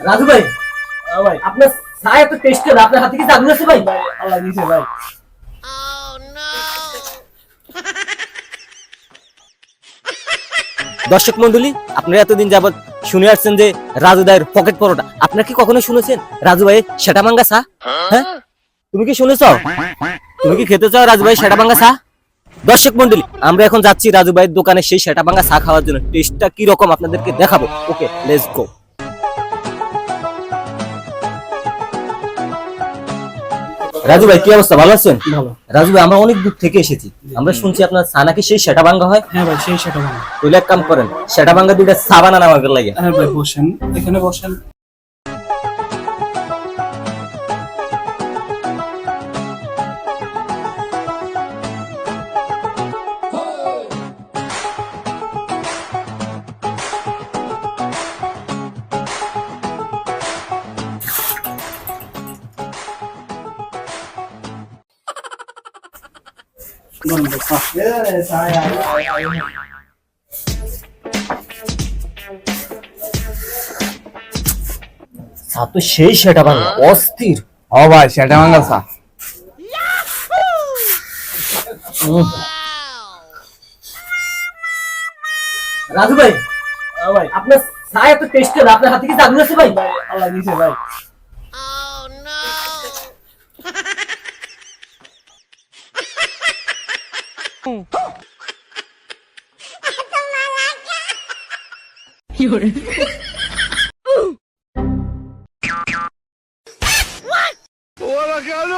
রাজু ভাই হ্যাঁ ভাই। আপনার চা এত টেস্ট করে আপনার হাতে কি জাদু আছে ভাই? আল্লাহ ভাই দর্শক মন্ডলী আপনারা এতদিন যাবত শুনে আসছেন যে রাজু ভাইয়ের পকেট পরোটা। আপনারা কি কখনো শুনেছেন? রাজু ভাই সেটা ভাঙ্গা চা? হ্যাঁ? তুমি কি শুনেছ? তুমি কি খেতে চাও রাজু ভাই সেটা ভাঙ্গা চা? দর্শক মন্ডলী আমরা এখন যাচ্ছি রাজু ভাইয়ের দোকানে সেই সেটা ভাঙ্গা চা খাওয়ার জন্য। টেস্টটা কি রকম আপনাদেরকে দেখাবো। ওকে লেটস গো রাজু ভাই কি অবস্থা? ভালো আছেন? ভালো। রাজু ভাই আমরা অনেক দূর থেকে এসেছি। আমরা শুনছি আপনার চা কি সেই সেটা ভাঙ্গা হয়। হ্যাঁ ভাই সেই সেটা ভাঙ্গা। তাহলে এক কাম করেন সেটা ভাঙ্গা দুইটা চা বানান আমাকে লাগে। হ্যাঁ ভাই বসেন। এখানে বসেন। চা তো সেই সেটা ভাঙ্গা অস্থির। ও ভাই সেটা ভাঙ্গা চা রাজু ভাই ভাই আপনার চা এত টেস্ট আপনার হাতে কি জাদু আছে ভাই? ভাই আল্লাহ দিছে ভাই। ওরা কেন